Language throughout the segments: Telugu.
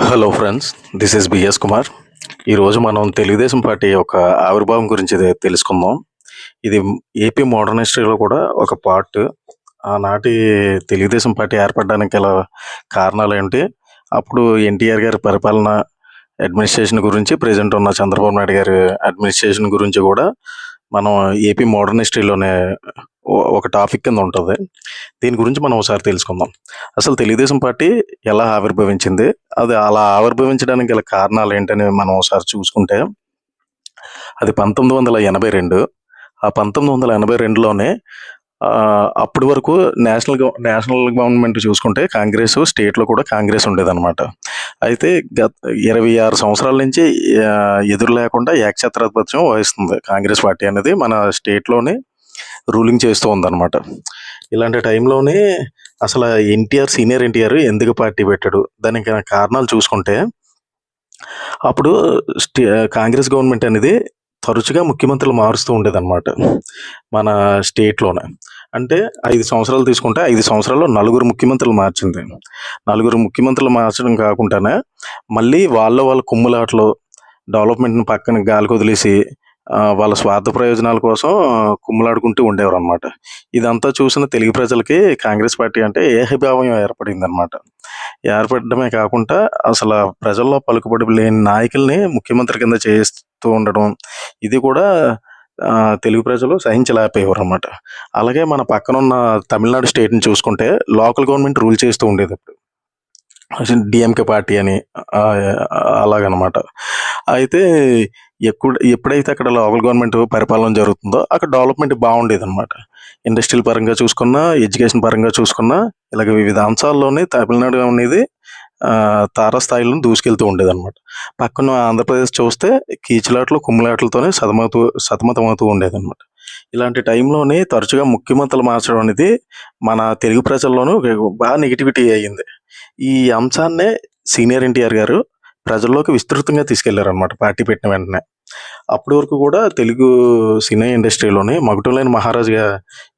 Hello friends this is B S Kumar ఈరోజు మనం తెలుగుదేశం పార్టీ యొక్క ఆవిర్భావం గురించి తెలుసుకుందాం. ఇది ఏపీ మోడర్న్ హిస్టరీలో కూడా ఒక పార్ట్ ఆనాటి తెలుగుదేశం పార్టీ ఏర్పడడానికి గల కారణాలు ఏంటి? అప్పుడు ఎన్టీఆర్ గారి పరిపాలన అడ్మినిస్ట్రేషన్ గురించి ప్రజెంట్ ఉన్న చంద్రబాబు నాయుడు గారి అడ్మినిస్ట్రేషన్ గురించి కూడా మనం ఏపీ మోడర్న్ హిస్టరీలోనే ఒక టాపిక్ కింద ఉంటుంది. దీని గురించి మనం ఒకసారి తెలుసుకుందాం. అసలు తెలుగుదేశం పార్టీ ఎలా ఆవిర్భవించింది? అది అలా ఆవిర్భవించడానికి గల కారణాలు ఏంటని మనం ఒకసారి చూసుకుంటే అది పంతొమ్మిది వందల ఎనభై రెండు. ఆ పంతొమ్మిది వందల ఎనభై రెండులోనే అప్పటి వరకు నేషనల్ గవ- నేషనల్ గవర్నమెంట్ చూసుకుంటే కాంగ్రెస్ స్టేట్లో కూడా కాంగ్రెస్ ఉండేదన్నమాట. అయితే గత ఇరవై ఆరు సంవత్సరాల నుంచి ఎదురు లేకుండా ఏకఛత్రాధిపత్యం వహిస్తుంది కాంగ్రెస్ పార్టీ అనేది. మన స్టేట్లోనే రూలింగ్ చేస్తూ ఉందన్నమాట. ఇలాంటి టైంలోనే అసలు ఎన్టీఆర్ సీనియర్ ఎన్టీఆర్ ఎందుకు పార్టీ పెట్టాడు దానికి కారణాలు చూసుకుంటే అప్పుడు స్టే కాంగ్రెస్ గవర్నమెంట్ అనేది తరచుగా ముఖ్యమంత్రులు మారుస్తూ ఉండేదన్నమాట మన స్టేట్లోనే. అంటే ఐదు సంవత్సరాలు తీసుకుంటే ఐదు సంవత్సరాల్లో నలుగురు ముఖ్యమంత్రులు మార్చింది. నలుగురు ముఖ్యమంత్రులు మార్చడం కాకుండానే మళ్ళీ వాళ్ళ వాళ్ళ కుమ్ములాటలో డెవలప్మెంట్ని పక్కన గాలికి వదిలేసి వాళ్ళ స్వార్థ ప్రయోజనాల కోసం కుమ్ములాడుకుంటూ ఉండేవారు అనమాట ఇదంతా చూసిన తెలుగు ప్రజలకి కాంగ్రెస్ పార్టీ అంటే ఏహభావం ఏర్పడింది అనమాట ఏర్పడమే కాకుండా అసలు ప్రజల్లో పలుకుబడి లేని నాయకుల్ని ముఖ్యమంత్రి కింద చేస్తూ ఉండడం ఇది కూడా తెలుగు ప్రజలు సహించలేకపోయేవారు అనమాట అలాగే మన పక్కన ఉన్న తమిళనాడు స్టేట్ని చూసుకుంటే లోకల్ గవర్నమెంట్ రూల్ చేస్తూ ఉండేది అప్పుడు డిఎంకే పార్టీ అని అలాగనమాట. అయితే ఎప్పుడు ఎప్పుడైతే అక్కడ లోకల్ గవర్నమెంట్ పరిపాలన జరుగుతుందో అక్కడ డెవలప్మెంట్ బాగుండేది అనమాట ఇండస్ట్రియల్ పరంగా చూసుకున్నా ఎడ్యుకేషన్ పరంగా చూసుకున్నా ఇలాగ వివిధ అంశాల్లోనే తమిళనాడు అనేది ఆ, దూసుకెళ్తూ ఉండేది అనమాట పక్కన ఆంధ్రప్రదేశ్ చూస్తే కీచులాట్లు కుమ్ములాట్లతోనే సతమవుతూ సతమతమవుతూ ఉండేది అనమాట ఇలాంటి టైంలోనే తరచుగా ముఖ్యమంత్రులు మార్చడం అనేది మన తెలుగు ప్రజల్లోనూ బాగా నెగిటివిటీ అయ్యింది. ఈ అంశాన్నే సీనియర్ ఎన్టీఆర్ గారు ప్రజల్లోకి విస్తృతంగా తీసుకెళ్ళారు అనమాట పార్టీ పెట్టిన వెంటనే. అప్పటి వరకు కూడా తెలుగు సినీ ఇండస్ట్రీలోనే మగటంలేని మహారాజుగా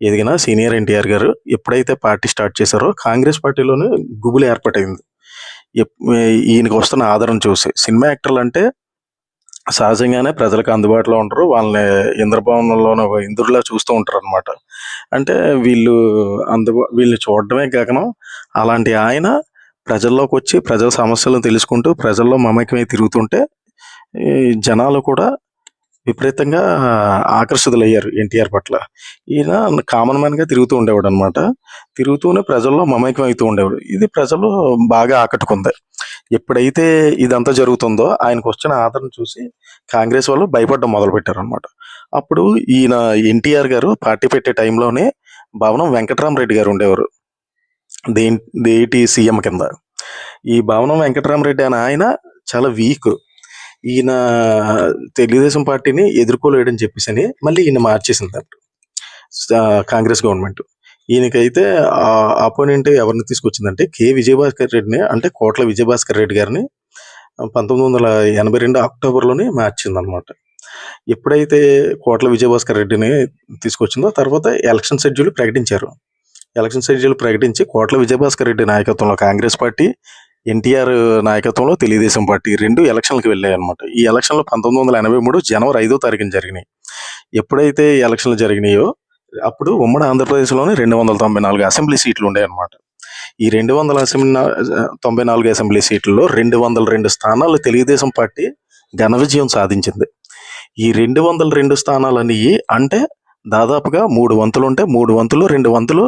ఎదిగిన సీనియర్ ఎన్టీఆర్ గారు ఎప్పుడైతే పార్టీ స్టార్ట్ చేశారో కాంగ్రెస్ పార్టీలోనే గుబులు ఏర్పడింది ఈయనకు ఈయనకి వస్తున్న ఆదరణ చూసి. సినిమా యాక్టర్లు అంటే సహజంగానే ప్రజలకు అందుబాటులో ఉంటారు. వాళ్ళని ఇంద్రభవనంలోనే ఒక ఇంద్రులా చూస్తూ ఉంటారు అనమాట అంటే వీళ్ళు అందుబా వీళ్ళు చూడడమే గగనం. అలాంటి ఆయన ప్రజల్లోకి వచ్చి ప్రజల సమస్యలను తెలుసుకుంటూ ప్రజల్లో మమేకమై తిరుగుతుంటే ఈ జనాలు కూడా విపరీతంగా ఆకర్షితులయ్యారు ఎన్టీఆర్ పట్ల. ఈయన కామన్ మ్యాన్గా తిరుగుతూ ఉండేవాడు అనమాట తిరుగుతూనే ప్రజల్లో మమేకం అవుతూ ఉండేవాడు. ఇది ప్రజలు బాగా ఆకట్టుకుంది. ఎప్పుడైతే ఇదంతా జరుగుతుందో ఆయనకు వచ్చిన ఆదరణ చూసి కాంగ్రెస్ వాళ్ళు భయపడడం మొదలుపెట్టారు అనమాట అప్పుడు ఈయన ఎన్టీఆర్ గారు పార్టీ పెట్టే టైంలోనే భవనం వెంకటరామరెడ్డి గారు ఉండేవారు. దేని దేటి సీఎం కింద. ఈ భవనం వెంకటరామరెడ్డి అని ఆయన చాలా వీక్ ఈయన తెలుగుదేశం పార్టీని ఎదుర్కోలేడని చెప్పేసి అని మళ్ళీ ఈయన మార్చేసింది అప్పుడు కాంగ్రెస్ గవర్నమెంట్. ఈయనకైతే అపోనెంట్ ఎవరిని తీసుకొచ్చిందంటే కె. విజయభాస్కర్ రెడ్డిని అంటే కోట్ల విజయభాస్కర్ రెడ్డి గారిని పంతొమ్మిది వందల ఎనభై రెండు అక్టోబర్లోనే మార్చింది అనమాట ఎప్పుడైతే కోట్ల విజయభాస్కర్ రెడ్డిని తీసుకొచ్చిందో తర్వాత ఎలక్షన్ షెడ్యూల్ ప్రకటించారు. ఎలక్షన్ షెడ్యూల్ ప్రకటించి కోట్ల విజయభాస్కర్ రెడ్డి నాయకత్వంలో కాంగ్రెస్ పార్టీ ఎన్టీఆర్ నాయకత్వంలో తెలుగుదేశం పార్టీ రెండు ఎలక్షన్లకు వెళ్ళాయి అనమాట ఈ ఎలక్షన్లు పంతొమ్మిది వందల ఎనభై మూడు జనవరి ఐదో తారీఖున జరిగినాయి. ఎప్పుడైతే ఈ ఎలక్షన్లు జరిగినాయో అప్పుడు ఉమ్మడి ఆంధ్రప్రదేశ్లోనే రెండు వందల తొంభై నాలుగు అసెంబ్లీ సీట్లు ఉండే అనమాట ఈ రెండు వందల అసెంబ్లీ తొంభై నాలుగు అసెంబ్లీ సీట్లలో రెండు వందల రెండు స్థానాలు తెలుగుదేశం పార్టీ ఘన విజయం సాధించింది. ఈ రెండు వందల రెండు స్థానాలు అనేవి అంటే దాదాపుగా మూడు వంతులు ఉంటే మూడు వంతులు రెండు వంతులు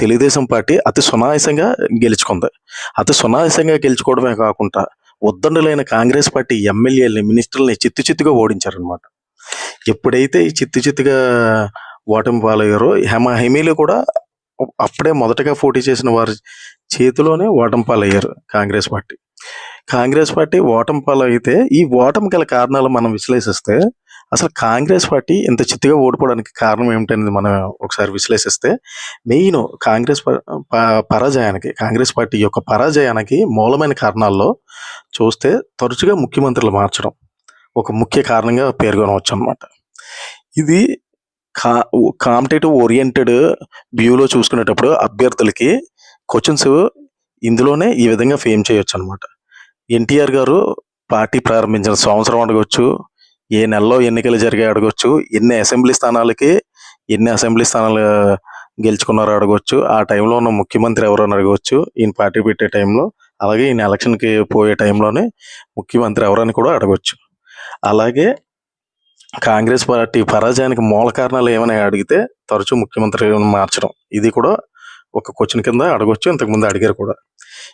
తెలుగుదేశం పార్టీ అతి సునాయాసంగా గెలుచుకుంది. అతి సునాయాసంగా గెలుచుకోవడమే కాకుండా ఉద్దండులైన కాంగ్రెస్ పార్టీ ఎమ్మెల్యేలని మినిస్టర్లని చిత్తు చిత్తుగా ఓడించారనమాట ఎప్పుడైతే ఈ చిత్తు చిత్తుగా ఓటమి పాలయ్యారో హెమ హెమీలు కూడా అప్పుడే మొదటగా పోటీ చేసిన వారి చేతిలోనే ఓటమి పాలయ్యారు కాంగ్రెస్ పార్టీ. కాంగ్రెస్ పార్టీ ఓటమి పాలైతే ఈ ఓటమి గల కారణాలు మనం విశ్లేషిస్తే అసలు కాంగ్రెస్ పార్టీ ఇంత చిత్తుగా ఓడిపోవడానికి కారణం ఏమిటనేది మనం ఒకసారి విశ్లేషిస్తే మెయిన్ కాంగ్రెస్ ప- పరాజయానికి కాంగ్రెస్ పార్టీ యొక్క పరాజయానికి మూలమైన కారణాల్లో చూస్తే తరచుగా ముఖ్యమంత్రులు మార్చడం ఒక ముఖ్య కారణంగా పేర్కొనవచ్చు అనమాట ఇది కా కాంపిటేటివ్ ఓరియంటెడ్ వ్యూలో చూసుకునేటప్పుడు అభ్యర్థులకి క్వశ్చన్స్ ఇందులోనే ఈ విధంగా ఫేమ్ చేయొచ్చు అనమాట ఎన్టీఆర్ గారు పార్టీ ప్రారంభించిన సంవత్సరం అడగవచ్చు ఏ నెలలో ఎన్నికలు జరిగాయి అడగొచ్చు ఎన్ని అసెంబ్లీ స్థానాలకి ఎన్ని అసెంబ్లీ స్థానాలు గెలుచుకున్నారో అడగవచ్చు ఆ టైంలో ఉన్న ముఖ్యమంత్రి ఎవరో అని అడగవచ్చు ఈయన పార్టీ పెట్టే టైంలో అలాగే ఈయన ఎలక్షన్కి పోయే టైంలోనే ముఖ్యమంత్రి ఎవరని కూడా అడగవచ్చు అలాగే కాంగ్రెస్ పార్టీ పరాజయానికి మూల కారణాలు ఏమైనా అడిగితే తరచూ ముఖ్యమంత్రి మార్చడం. ఇది కూడా ఒక క్వశ్చన్ కింద అడగొచ్చు ఇంతకుముందు అడిగారు కూడా.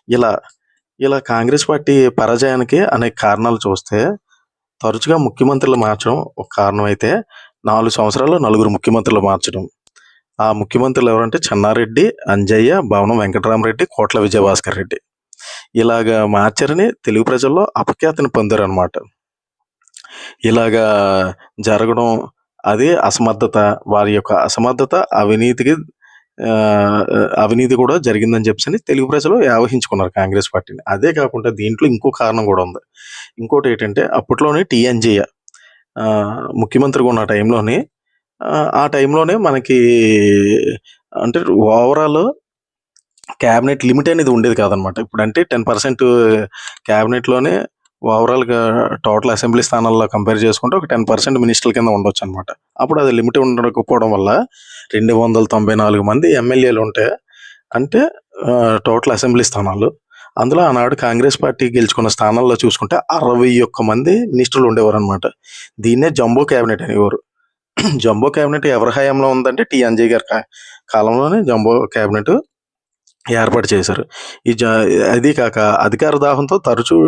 ఇలా ఇలా కాంగ్రెస్ పార్టీ పరాజయానికి అనేక కారణాలు చూస్తే తరచుగా ముఖ్యమంత్రులు మార్చడం ఒక కారణం అయితే నాలుగు సంవత్సరాల్లో నలుగురు ముఖ్యమంత్రులు మార్చడం. ఆ ముఖ్యమంత్రులు ఎవరంటే చెన్నారెడ్డి అంజయ్య భవనం వెంకటరామరెడ్డి కోట్ల విజయభాస్కర్ రెడ్డి. ఇలాగా మార్చారని తెలుగు ప్రజల్లో అపఖ్యాతిని పొందారు అనమాట ఇలాగా జరగడం అది అసమర్థత వారి యొక్క అసమర్థత అవినీతికి అవినీతి కూడా జరిగిందని చెప్పి తెలుగు ప్రజలు వ్యవహించుకున్నారు కాంగ్రెస్ పార్టీని. అదే కాకుండా దీంట్లో ఇంకో కారణం కూడా ఉంది. ఇంకోటి ఏంటంటే అప్పట్లోనే టీఎన్జిఏ ముఖ్యమంత్రిగా ఉన్న టైంలోనే ఆ టైంలోనే మనకి అంటే ఓవరాల్ క్యాబినెట్ లిమిట్ అనేది ఉండేది కాదనమాట. ఇప్పుడు అంటే టెన్ పర్సెంట్ క్యాబినెట్లోనే ఓవరాల్గా టోటల్ అసెంబ్లీ స్థానాల్లో కంపేర్ చేసుకుంటే ఒక టెన్ పర్సెంట్ మినిస్టర్ల కింద ఉండొచ్చు అనమాట అప్పుడు అది లిమిట్ ఉండకపోవడం వల్ల రెండు వందల తొంభై నాలుగు మంది ఎమ్మెల్యేలు ఉంటే అంటే టోటల్ అసెంబ్లీ స్థానాలు. అందులో ఆనాడు కాంగ్రెస్ పార్టీ గెలుచుకున్న స్థానాల్లో చూసుకుంటే అరవై ఒక్క మంది మినిస్టర్లు ఉండేవారు అనమాట దీన్నే జంబో క్యాబినెట్ అనేవారు. జంబో క్యాబినెట్ ఎవరి హయాంలో ఉందంటే టి అంజయ్ గారి కాలంలోనే జంబో క్యాబినెట్ ఏర్పాటు చేశారు. ఈ జ అది కాక అధికార దాహంతో తరచూ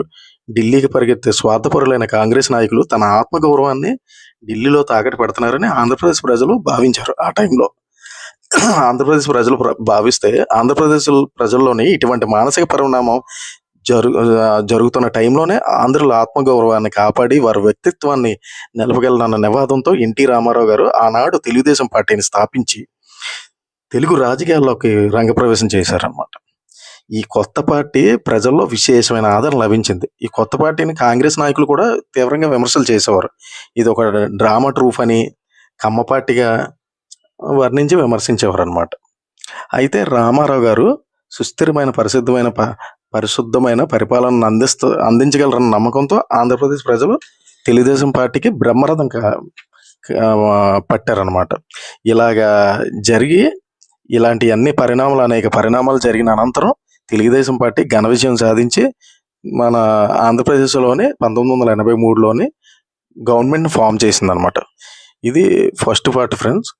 ఢిల్లీకి పరిగెత్తే స్వార్థపరులైన కాంగ్రెస్ నాయకులు తన ఆత్మగౌరవాన్ని ఢిల్లీలో తాకట్టు పెడుతున్నారని ఆంధ్రప్రదేశ్ ప్రజలు భావించారు ఆ టైంలో. ఆంధ్రప్రదేశ్ ప్రజలు ప్ర- భావిస్తే ఆంధ్రప్రదేశ్ ప్రజల్లోని ఇటువంటి మానసిక పరిణామం జరు జరుగుతున్న టైంలోనే ఆంధ్రుల ఆత్మగౌరవాన్ని కాపాడి వారి వ్యక్తిత్వాన్ని నిలపగలనన్న నివాదంతో ఎన్టీ రామారావు గారు ఆనాడు తెలుగుదేశం పార్టీని స్థాపించి తెలుగు రాజకీయాల్లోకి రంగప్రవేశం చేశారన్నమాట. ఈ కొత్త పార్టీ ప్రజల్లో విశేషమైన ఆదరణ లభించింది. ఈ కొత్త పార్టీని కాంగ్రెస్ నాయకులు కూడా తీవ్రంగా విమర్శలు చేసేవారు. ఇది ఒక డ్రామా ట్రూఫ్ అని కమ్మ పార్టీగా వర్ణించి విమర్శించేవారు అనమాట అయితే రామారావు గారు సుస్థిరమైన పరిశుద్ధమైన ప- పరిశుద్ధమైన పరిపాలనను అందిస్తూ అందించగలరన్న నమ్మకంతో ఆంధ్రప్రదేశ్ ప్రజలు తెలుగుదేశం పార్టీకి బ్రహ్మరథం కా- పట్టారనమాట ఇలాగా జరిగి ఇలాంటి అన్ని పరిణామాలు అనేక పరిణామాలు జరిగిన అనంతరం తెలుగుదేశం పార్టీ ఘన విజయం సాధించి మన ఆంధ్రప్రదేశ్లోని పంతొమ్మిది వందల ఎనభై మూడులోని గవర్నమెంట్ ఫామ్ చేసిందనమాట ఇది ఫస్ట్ పార్ట్ ఫ్రెండ్స్.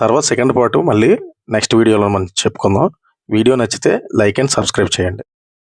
తర్వాత సెకండ్ పార్ట్ మళ్ళీ నెక్స్ట్ వీడియోలో మనం చెప్పుకుందాం. వీడియో నచ్చితే లైక్ అండ్ సబ్స్క్రైబ్ చేయండి.